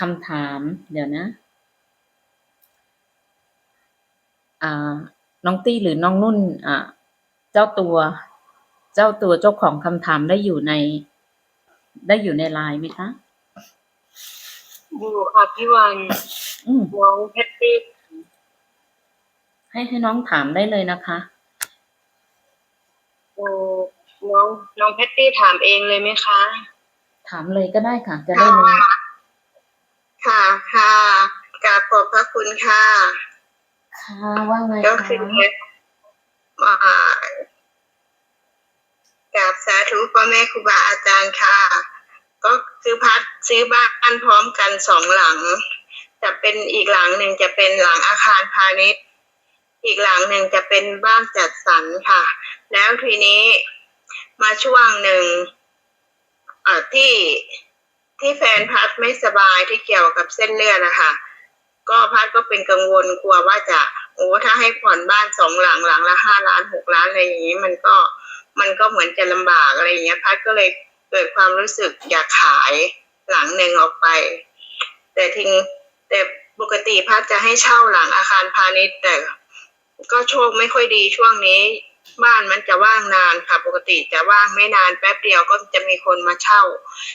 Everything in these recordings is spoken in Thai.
คำถาม เดี๋ยวนะอ่าน้องตี้หรือน้องนุ่นอ่าเจ้าตัว เจ้าตัวเจ้าของคำถามได้อยู่ใน ได้อยู่ในไลน์ไหมคะอยู่ค่ะพี่วันอืมน้องเพชรตี้ให้ให้น้องถามได้เลยนะคะเอ่อน้องน้องเพชรตี้ถามเองเลยไหมคะ ถามเลยก็ได้ค่ะ จะได้รู้ค่ะค่ะกราบขอบพระ คุณค่ะค่ะว่าไงก็คะคือมากราบสาธุพ่อแม่ครูบาอาจารย์ค่ะ ก็ซื้อพัดซื้อบ้านพร้อมกันสองหลัง จะเป็นอีกหลังหนึ่งจะเป็นหลังอาคารพาณิชย์อีกหลังหนึ่งจะเป็นบ้านจัดสรรค่ะ แล้วทีนี้มาช่วงหนึ่งเอ่อที่ที่แฟนพัดไม่สบายที่เกี่ยวกับเส้นเลือดนะคะ ก็พัดก็เป็นกังวลกลัวว่าจะโอ้ถ้าให้ผ่อนบ้านสองหลังหลังละห้าล้านหกล้านอะไรอย่างนี้มันก็มันก็เหมือนจะลำบากอะไรอย่างเงี้ยพัดก็เลยเกิดความรู้สึกอยากขายหลังหนึ่งออกไป แต่ทิ้งแต่ปกติพัดจะให้เช่าหลังอาคารพาณิชย์ แต่ก็โชคไม่ค่อยดีช่วงนี้บ้านมันจะว่างนานค่ะ ปกติจะว่างไม่นานแป๊บเดียวก็จะมีคนมาเช่า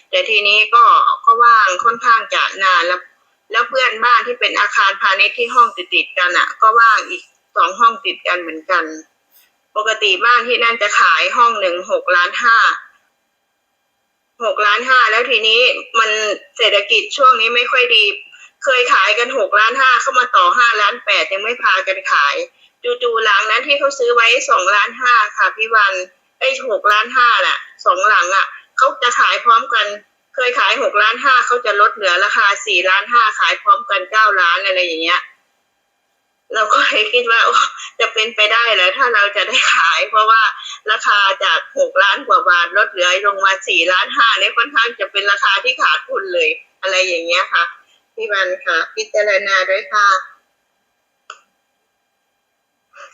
แต่ทีนี้ก็ก็ว่างค่อนข้างจะนานแล้ว แล้วเพื่อนบ้านที่เป็นอาคารพาณิชย์ที่ห้องติดๆกันอะ ก็ว่างอีกสองห้องติดกันเหมือนกัน ปกติบ้านที่นั่นจะขายห้องหนึ่งหกล้านห้าหกล้านห้าแล้วทีนี้มันเศรษฐกิจช่วงนี้ไม่ค่อยดี เคยขายกันหกล้านห้าเข้ามาต่อห้าล้านแปดยังไม่พากันขายจู่ๆหลังนั้นที่เขาซื้อไว้สองล้านห้าค่ะพี่วันไอ้หกล้านห้าน่ะสองหลังอะเขาจะขายพร้อมกัน เคยขายหกล้านห้าเขาจะลดเหลือราคาสี่ล้านห้าขายพร้อมกันเก้าล้านอะไรอย่างเงี้ย เราก็เลยคิดว่าจะเป็นไปได้เหรอถ้าเราจะได้ขาย เพราะว่าราคาจากหกล้านกว่าบาทลดเหลือลงมาสี่ล้านห้าเนี่ยค่อนข้างจะเป็นราคาที่ขาดทุนเลย อะไรอย่างเงี้ยค่ะพี่วันค่ะ พิจารณาด้วยค่ะ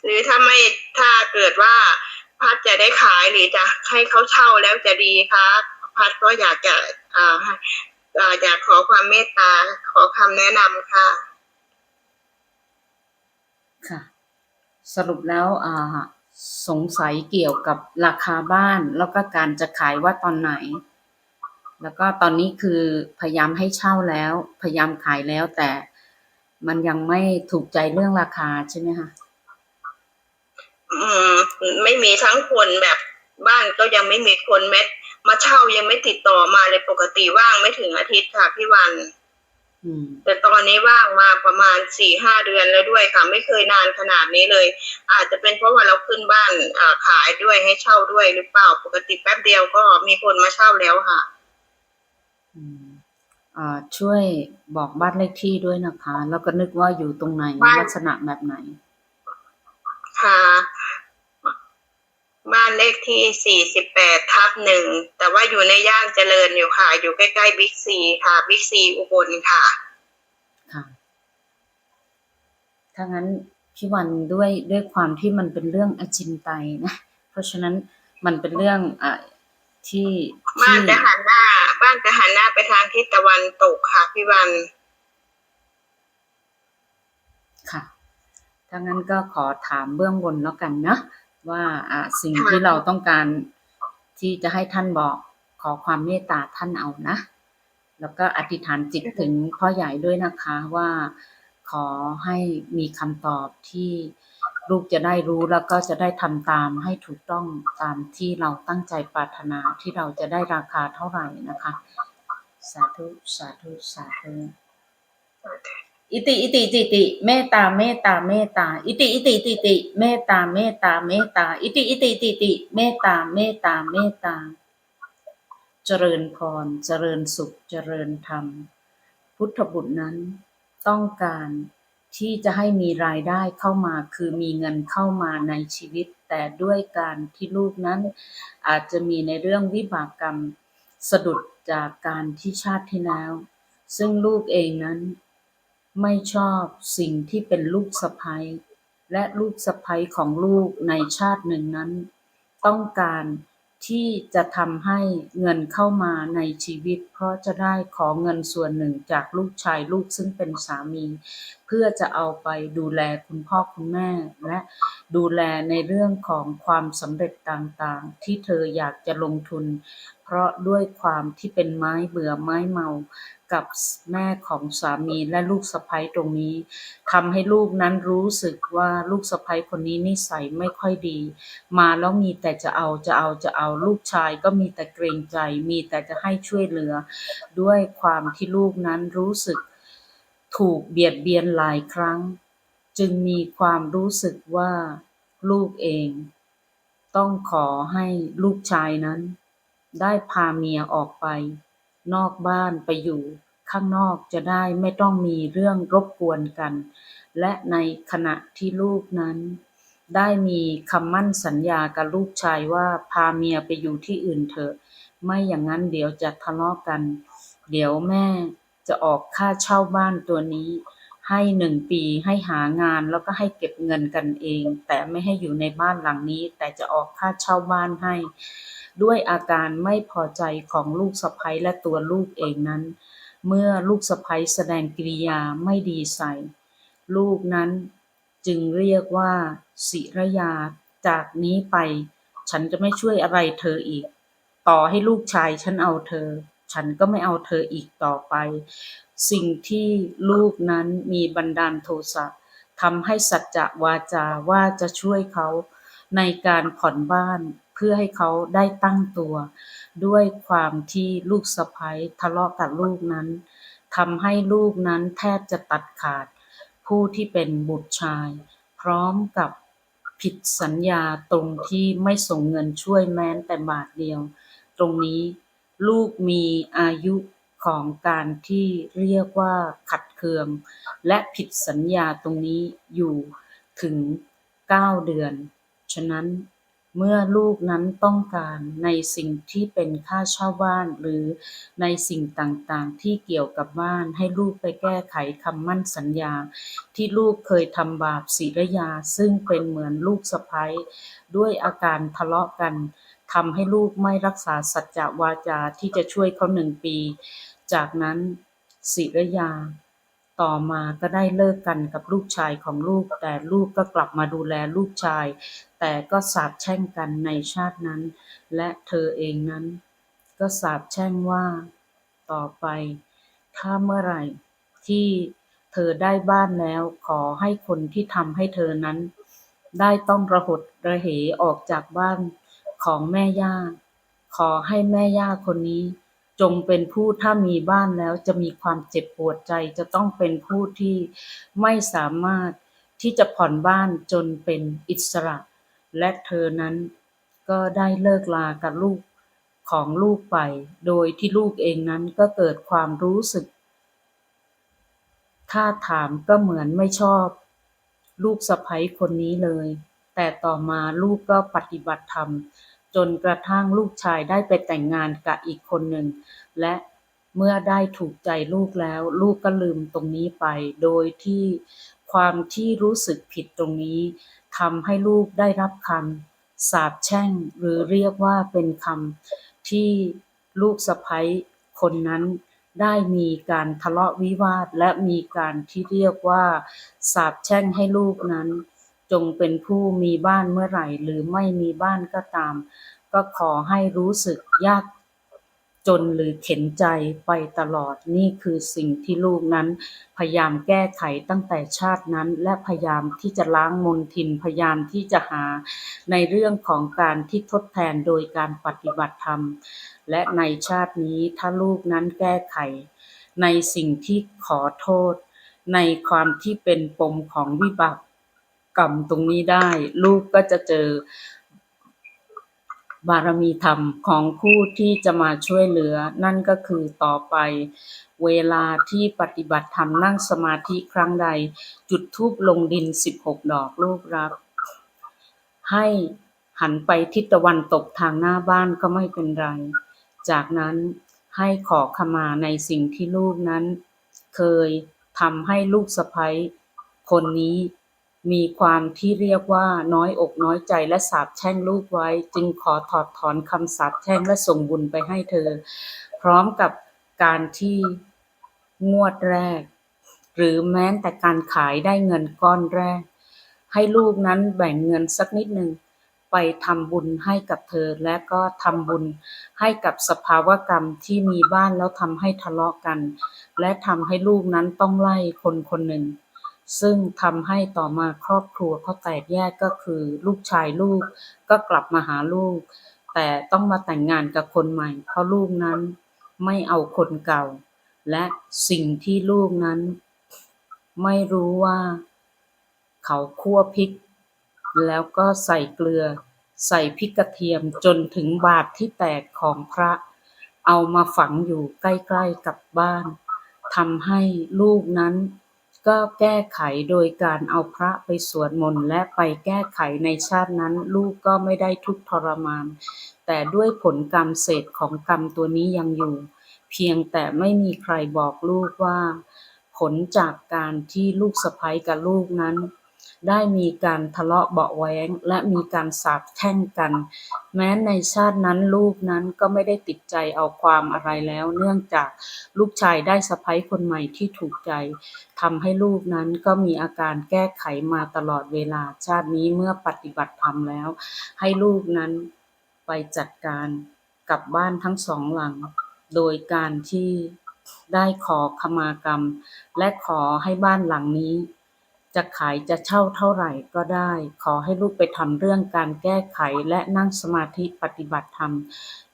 หรือถ้าไม่ถ้าเกิดว่าพัดจะได้ขายหรือจะให้เขาเช่าแล้วจะดีคะพัดก็อยากจะ อ่าอ่าอยากขอความเมตตา ขอคำแนะนำค่ะ ค่ะ สรุปแล้วอ่าสงสัยเกี่ยวกับราคาบ้าน แล้วก็การจะขายว่าตอนไหน แล้วก็ตอนนี้คือพยายามให้เช่าแล้ว พยายามขายแล้วแต่มันยังไม่ถูกใจเรื่องราคาใช่ไหมคะอืมไม่มีทั้งคนแบบบ้านก็ยังไม่มีคนเม็ด มาเช่ายังไม่ติดต่อมาเลยปกติว่างไม่ถึงอาทิตย์ค่ะพี่วันอืมแต่ตอนนี้ว่างมาประมาณสี่ห้าเดือนแล้วด้วยค่ะ ไม่เคยนานขนาดนี้เลย อาจจะเป็นเพราะว่าเราขึ้นบ้านอ่าขายด้วยให้เช่าด้วยหรือเปล่าปกติแป๊บเดียวก็มีคนมาเช่าแล้วค่ะอืมอ่าช่วยบอกบ้านเลขที่ด้วยนะคะ แล้วก็นึกว่าอยู่ตรงไหนบ้านลักษณะแบบไหน ค่ะ บ้านเลขที่สี่สิบแปดทับหนึ่ง แต่ว่าอยู่ในย่านเจริญอยู่ค่ะ อยู่ใกล้ๆบิ๊กซีค่ะ บิ๊กซีอุบลค่ะ ค่ะ ถ้างั้นพี่วันด้วยด้วยความที่มันเป็นเรื่องอจินไตยนะ เพราะฉะนั้นมันเป็นเรื่องอ่าที่บ้าที่นจะหันหน้า บ้านจะหันหน้าไปทางทิศตะวันตกค่ะพี่วัน ค่ะ ถ้างั้นก็ขอถามเบื้องบนแล้วกันนะ ว่าอสิ่งที่เราต้องการที่จะให้ท่านบอกขอความเมตตาท่านเอานะ แล้วก็อธิษฐานจิตถึงพ่อใหญ่ด้วยนะคะว่าขอให้มีคำตอบที่ลูกจะได้รู้แล้วก็จะได้ทำตามให้ถูกต้องตามที่เราตั้งใจปรารถนาที่เราจะได้ราคาเท่าไหร่นะคะ สาธุ สาธุ สาธุ อิติอิติติติเมตตาเมตตาเมตตาอิติอิติติติเมตตาเมตตาเมตตาอิติอิติติติเมตตาเมตตาเมตตา เจริญพรเจริญสุขเจริญธรรม พุทธบุตรนั้นต้องการที่จะให้มีรายได้เข้ามาคือมีเงินเข้ามาในชีวิต แต่ด้วยการที่ลูกนั้น อาจจะมีในเรื่องวิบากกรรมสะดุดจากการที่ชาติที่แล้ว ซึ่งลูกเองนั้น ไม่ชอบสิ่งที่เป็นลูกสะใภ้ และลูกสะใภ้ของลูกในชาติหนึ่งนั้น ต้องการที่จะทำให้เงินเข้ามาในชีวิต เพราะจะได้ขอเงินส่วนหนึ่งจากลูกชายลูกซึ่งเป็นสามี เพื่อจะเอาไปดูแลคุณพ่อคุณแม่ และดูแลในเรื่องของความสำเร็จต่างๆ ที่เธออยากจะลงทุน เพราะด้วยความที่เป็นไม้เบื่อไม้เมา กับแม่ของสามีและลูกสะใภ้ตรงนี้ทำให้ลูกนั้นรู้สึกว่าลูกสะใภ้คนนี้นิสัยไม่ค่อยดี มาแล้วมีแต่จะเอาจะเอาจะเอาลูกชายก็มีแต่เกรงใจ มีแต่จะให้ช่วยเหลือ ด้วยความที่ลูกนั้นรู้สึกถูกเบียดเบียนหลายครั้ง จึงมีความรู้สึกว่าลูกเอง ต้องขอให้ลูกชายนั้น ได้พาเมียออกไป นอกบ้านไปอยู่ข้างนอกจะได้ไม่ต้องมีเรื่องรบกวนกัน และในขณะที่ลูกนั้น ได้มีคำมั่นสัญญากับลูกชายว่าพาเมียไปอยู่ที่อื่นเถอะ ไม่อย่างนั้นเดี๋ยวจะทะเลาะกัน เดี๋ยวแม่จะออกค่าเช่าบ้านตัวนี้ ให้หนึ่งปีให้หางานแล้วก็ให้เก็บเงินกันเอง แต่ไม่ให้อยู่ในบ้านหลังนี้ แต่จะออกค่าเช่าบ้านให้ ด้วยอาการไม่พอใจของลูกสะใภ้และตัวลูกเองนั้น เมื่อลูกสะใภ้แสดงกิริยาไม่ดีใส่ ลูกนั้นจึงเรียกว่าศิรยา จากนี้ไป ฉันจะไม่ช่วยอะไรเธออีก ต่อให้ลูกชายฉันเอาเธอ ฉันก็ไม่เอาเธออีกต่อไป สิ่งที่ลูกนั้นมีบันดาลโทสะทำให้สัจจะวาจาว่าจะช่วยเขาในการผ่อนบ้าน พื่อให้เขาได้ตั้งตัว ด้วยความที่ลูกสะใภ้ทะเลาะกับลูกนั้นทำให้ลูกนั้นแทบจะตัดขาด ผู้ที่เป็นบุตรชาย พร้อมกับผิดสัญญาตรงที่ไม่ส่งเงินช่วยแม้แต่บาทเดียว ตรงนี้ลูกมีอายุของการที่เรียกว่าขัดเคือง และผิดสัญญาตรงนี้อยู่ถึง 9 เดือน ฉะนั้น เมื่อลูกนั้นต้องการ ในสิ่งที่เป็นค่าเช่าบ้าน หรือในสิ่งต่าง ๆ ที่เกี่ยวกับบ้าน ให้ลูกไปแก้ไขคำมั่นสัญญา ที่ลูกเคยทำบาปศิรยา ซึ่งเป็นเหมือนลูกสะใภ้ ด้วยอาการทะเลาะกัน ทำให้ลูกไม่รักษาสัจจวาจาที่จะช่วยเขาหนึ่งปี จากนั้นศิรยา ต่อมาก็ได้เลิกกันกับลูกชายของลูก แต่ลูกก็กลับมาดูแลลูกชาย แต่ก็สาปแช่งกันในชาตินั้น และเธอเองนั้น ก็สาปแช่งว่า ต่อไป ถ้าเมื่อไหร่ที่เธอได้บ้านแล้ว ขอให้คนที่ทำให้เธอนั้น ได้ต้องระหดระเหออกจากบ้านของแม่ย่า ขอให้แม่ย่าคนนี้ จงเป็นผู้ถ้ามีบ้านแล้วจะมีความเจ็บปวดใจ จะต้องเป็นผู้ที่ไม่สามารถที่จะผ่อนบ้านจนเป็นอิสระ และเธอนั้นก็ได้เลิกลากับลูกของลูกไป โดยที่ลูกเองนั้นก็เกิดความรู้สึก ถ้าถามก็เหมือนไม่ชอบ ลูกสะใภ้คนนี้เลย แต่ต่อมาลูกก็ปฏิบัติธรรม จนกระทั่งลูกชายได้ไปแต่งงานกับอีกคนหนึ่ง และเมื่อได้ถูกใจลูกแล้ว ลูกก็ลืมตรงนี้ไป โดยที่ความที่รู้สึกผิดตรงนี้ทำให้ลูกได้รับคำสาปแช่ง หรือเรียกว่าเป็นคำที่ลูกสะใภ้คนนั้นได้มีการทะเลาะวิวาท และมีการที่เรียกว่าสาปแช่งให้ลูกนั้น จงเป็นผู้มีบ้านเมื่อไหร่ หรือไม่มีบ้านก็ตาม ก็ขอให้รู้สึกยากจนหรือเข็นใจไปตลอดนี่คือสิ่งที่ลูกนั้น พยายามแก้ไขตั้งแต่ชาตินั้น และพยายามที่จะล้างมลทินพยายามที่จะหา ในเรื่องของการที่ทดแทนโดยการปฏิบัติธรรม และในชาตินี้ถ้าลูกนั้นแก้ไข ในสิ่งที่ขอโทษ ในความที่เป็นปมของวิบาก กรรมตรงนี้ได้ ลูกก็จะเจอบารมีธรรมของผู้ที่จะมาช่วยเหลือ นั่นก็คือต่อไป เวลาที่ปฏิบัติธรรมนั่งสมาธิครั้งใด จุดธูปลงดิน 16 ดอกลูกรักให้หันไปทิศตะวันตกทางหน้าบ้านก็ไม่เป็นไร จากนั้นให้ขอขมาในสิ่งที่ลูกนั้น เคยทำให้ลูกสะใภ้คนนี้ มีความที่เรียกว่าน้อยอกน้อยใจและสาปแช่งลูกไว้ จึงขอถอดถอนคำสาปแช่งและส่งบุญไปให้เธอ พร้อมกับการที่งวดแรก หรือแม้แต่การขายได้เงินก้อนแรก ให้ลูกนั้นแบ่งเงินสักนิดหนึ่งไปทำบุญให้กับเธอและก็ทำบุญให้กับสภาวะกรรมที่มีบ้านแล้วทำให้ทะเลาะกัน และทำให้ลูกนั้นต้องไล่คนคนหนึ่ง ซึ่งทำให้ต่อมาครอบครัวเขาแตกแยกก็คือลูกชายลูกก็กลับมาหาลูก แต่ต้องมาแต่งงานกับคนใหม่ เพราะลูกนั้นไม่เอาคนเก่า และสิ่งที่ลูกนั้น ไม่รู้ว่า เขาคั่วพริก แล้วก็ใส่เกลือ ใส่พริกกระเทียมจนถึงบาทที่แตกของพระ เอามาฝังอยู่ใกล้ ๆกับบ้านทำให้ลูกนั้น ก็แก้ไขโดยการเอาพระไปสวดมนต์และไปแก้ไขในชาตินั้น ลูกก็ไม่ได้ทุกข์ทรมาน แต่ด้วยผลกรรมเศษของกรรมตัวนี้ยังอยู่ เพียงแต่ไม่มีใครบอกลูกว่า ผลจากการที่ลูกสะใภ้กับลูกนั้น ได้มีการทะเลาะเบาะแว้ง และมีการสาปแช่งกัน แม้ในชาตินั้นลูกนั้นก็ไม่ได้ติดใจเอาความอะไรแล้ว เนื่องจากลูกชายได้สะใภ้คนใหม่ที่ถูกใจทำให้ลูกนั้นก็มีอาการแก้ไขมาตลอดเวลา ชาตินี้เมื่อปฏิบัติธรรมแล้ว ให้ลูกนั้นไปจัดการกับบ้านทั้งสองหลัง โดยการที่ได้ขอขมากรรม และขอให้บ้านหลังนี้ จะขายจะเช่าเท่าไหร่ก็ได้ ขอให้ลูกไปทำเรื่องการแก้ไขและนั่งสมาธิปฏิบัติธรรม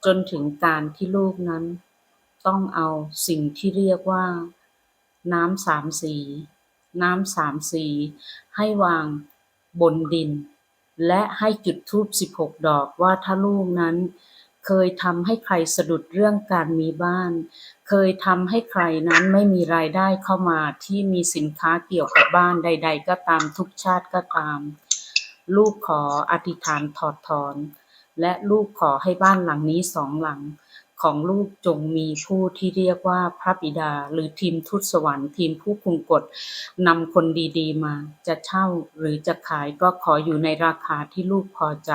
จนถึงการที่ลูกนั้น ต้องเอาสิ่งที่เรียกว่า น้ำสามสี น้ำสามสี ให้วางบนดิน และให้จุดธูปสิบหกดอกว่าถ้าลูกนั้น เคยทำให้ใครสะดุดเรื่องการมีบ้าน เคยทำให้ใครนั้นไม่มีรายได้เข้ามาที่มีสินค้าเกี่ยวกับบ้านใด ๆ ก็ตามทุกชาติก็ตาม ลูกขออธิษฐานถอดถอน และลูกขอให้บ้านหลังนี้สองหลัง ของลูกจงมีผู้ที่เรียกว่าพระบิดา หรือทีมทูตสวรรค์ทีมผู้คุมกฎนำคนดีๆมา จะเช่าหรือจะขายก็ขออยู่ในราคาที่ลูกพอใจ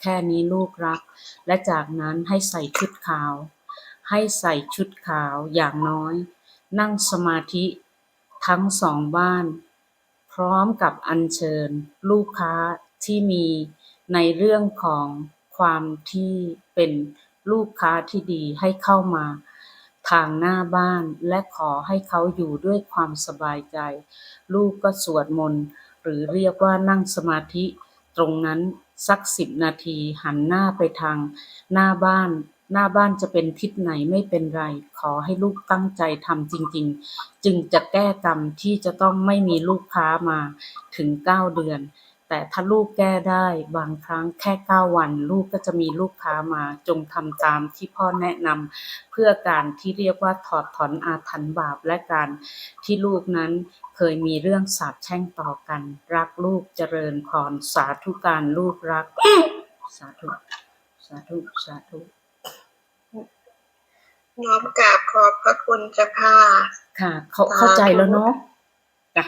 แค่นี้ลูกรัก และจากนั้นให้ใส่ชุดขาว ให้ใส่ชุดขาวอย่างน้อย นั่งสมาธิทั้งสองบ้าน พร้อมกับอัญเชิญ ลูกค้าที่มีในเรื่องของความที่เป็นลูกค้าที่ดีให้เข้ามา ทางหน้าบ้านและขอให้เขาอยู่ด้วยความสบายใจ ลูกก็สวดมนต์หรือเรียกว่านั่งสมาธิ ตรงนั้นสักสิบนาทีหันหน้าไปทางหน้าบ้าน หน้าบ้านจะเป็นทิศไหนไม่เป็นไร ขอให้ลูกตั้งใจทำจริง ๆ จึงจะแก้กรรมที่จะต้องไม่มีลูกค้ามาถึงเก้าเดือน แต่ถ้าลูกแก้ได้บางครั้งแค่เก้าวัน ลูกก็จะมีลูกค้ามา จงทำตามที่พ่อแนะนำเพื่อการที่เรียกว่าถอดถอนอาถรรพ์บาปและการที่ลูกนั้นเคยมีเรื่องสาปแช่งต่อกัน รักลูกเจริญพรสาธุการลูกรัก สาธุ สาธุ สาธุ น้อมกราบขอบพระคุณเจ้าค่ะ ค่ะ เขาเข้าใจแล้วเนาะจ้ะ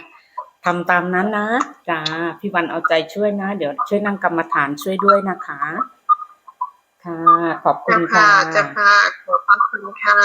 ทำตามนั้นนะจ้าพี่วันเอาใจช่วยนะ เดี๋ยวช่วยนั่งกรรมฐานช่วยด้วยนะคะ ค่ะ ขอบคุเจ้าณค่ะค่ะเจ้าค่ะขอบพระคุณค่ะ